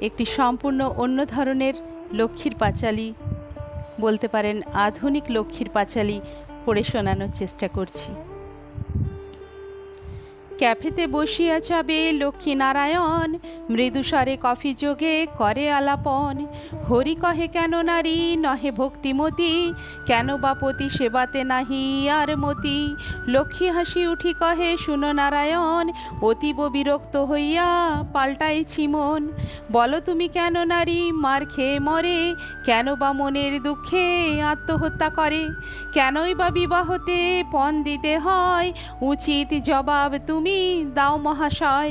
একটি সম্পূর্ণ অন্য ধরনের লক্ষ্মীর পাঁচালি। বলতে পারেন, আধুনিক লক্ষ্মীর পাঁচালি পড়ে শোনানোর চেষ্টা করছি। ক্যাফেতে বসিয়া যাবে লক্ষ্মীনারায়ণ। মৃদুস্বরে কফি যোগে করে আলাপন। হরি কহে, কেন নারী? নহে ভক্তিমতী। কেন বা পতি সেবাতে নাহি আর মতি? লক্ষ্মী হাসি উঠি কহে, শুনো নারায়ণ, অতীব বিরক্ত হইয়া পাল্টাইছি মন। বলো তুমি কেন নারী? মার খেয়ে মরে। কেন বা মনের দুঃখে আত্মহত্যা করে? কেনই বা বিবাহতে পণ দিতে হয়? উচিত জবাব তুমি দাও মহাশয়।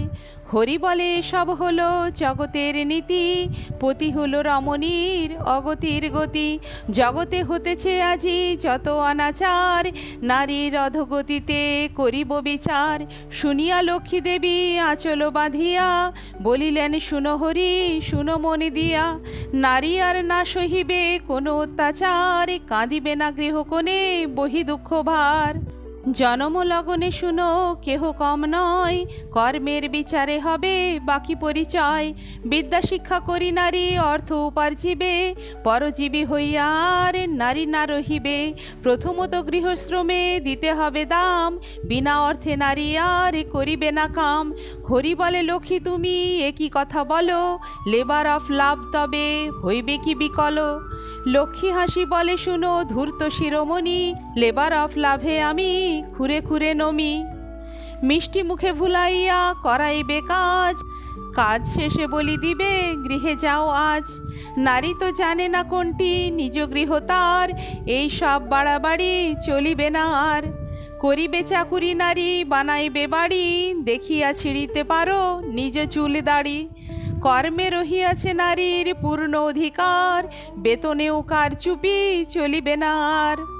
হরি বলে সব হলো জগতের নীতি। পতি হলো রমণীর অগতির গতি। জগতে হতেছে আজি যত অনাচার। নারীর অধগতিতে করিব বিচার। শুনিয়া লক্ষ্মী দেবী আচল বাঁধিয়া বলিলেন, শুনো হরি, শুনো মনে দিয়া। নারী আর না সহিবে কোনো অত্যাচার। কাঁদিবে না গৃহকোণে বহি দুঃখ ভার। জনম লগনে শুনো, কেহ কম নয়। কর্মের বিচারে হবে, বাকি পরিচয়। বিদ্যা শিক্ষা করি নারী, অর্থ উপার্জিবে। পরজীবী হইয়া আর নারী না রহিবে। প্রথমত গৃহশ্রমে দিতে হবে দাম। বিনা অর্থে নারী আর করিবে না কাম। হরি বলে, লক্ষ্মী, তুমি একই কথা বলো? লেবার অফ লাভ তবে হইবে কি বিকল? লক্ষ্মী হাসি বলে, শুনো ধূর্ত শিরোমণি, লেবার অফ লাভে আমি খুরে খুরে নমি। মিষ্টি মুখে ভুলাইয়া করাইবে কাজ কাজ শেষে বলি দিবে, গৃহে যাও আজ। নারী তো জানে না কোনটি নিজ গৃহ তার, এই সব বাড়াবাড়ি চলিবে না আর। করিবে চাকুরি নারী, বানাইবে বাড়ি, দেখিয়া ছিঁড়িতে পারো নিজ চুল দাড়ি। কর্মে রহিয়াছে নারীর পূর্ণ অধিকার বেতনেও কার চুপি চলিবে না আর।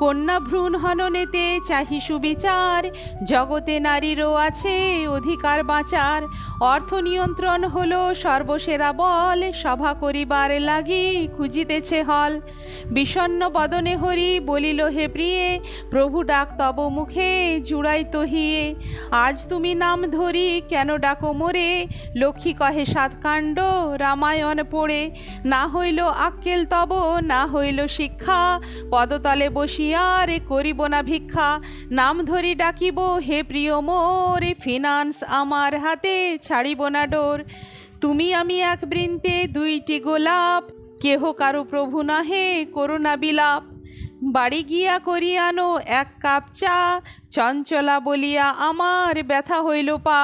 কন্যা ভ্রূণ হননেতে চাহি সুবিচার। জগতে নারীরও আছে অধিকার বাঁচার। অর্থ নিয়ন্ত্রণ হলো সর্বসেরা বল। সভা করিবার লাগি খুঁজিতেছে হল। বিষণ্ন বদনে হরি বলিল, হে প্রিয়ে, প্রভু ডাক তব মুখে, জুড়াই তহিয়ে আজ তুমি নাম ধরি, কেন ডাকো মোরে? লক্ষ্মী কহে সাতকাণ্ড রামায়ণ পড়ে। না হইল আক্কেল তব, না হইল শিক্ষা। পদতলে বসিয়ার করিব না ভিক্ষা। নাম ধরি ডাকিব, হে প্রিয় মোর ফিনান্স আমার হাতে, ছাড়িব না ডোর। তুমি আমি এক বৃন্তে, দুইটি গোলাপ। কেহ কারও প্রভু নাহে, করুণা বিলাপ। বাড়ি গিয়া করিয়ানো এক কাপ চা, চঞ্চলা বলিয়া আমার ব্যথা হইল পা।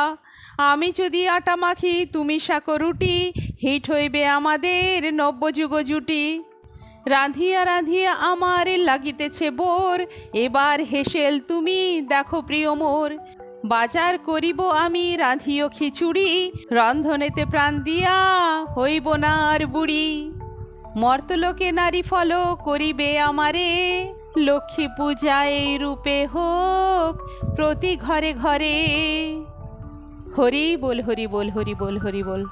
আমি যদি আটা মাখি, তুমি শাকো রুটি, হিট হইবে আমাদের নব্য যুগ জুটি রাঁধিয়া রাঁধিয়া আমার লাগিতেছে বোর। এবার হেসেল তুমি, দেখো প্রিয় মোর। বাজার করিব আমি, রাঁধিও খিচুড়ি। রন্ধনেতে প্রাণ দিয়া হইব না আর বুড়ি। মর্তলোকে নারী ফল করিবে আমারে। লক্ষ্মী পূজা এই রূপে হোক প্রতি ঘরে ঘরে। হরি বল হরি বল হরি বল হরি বল।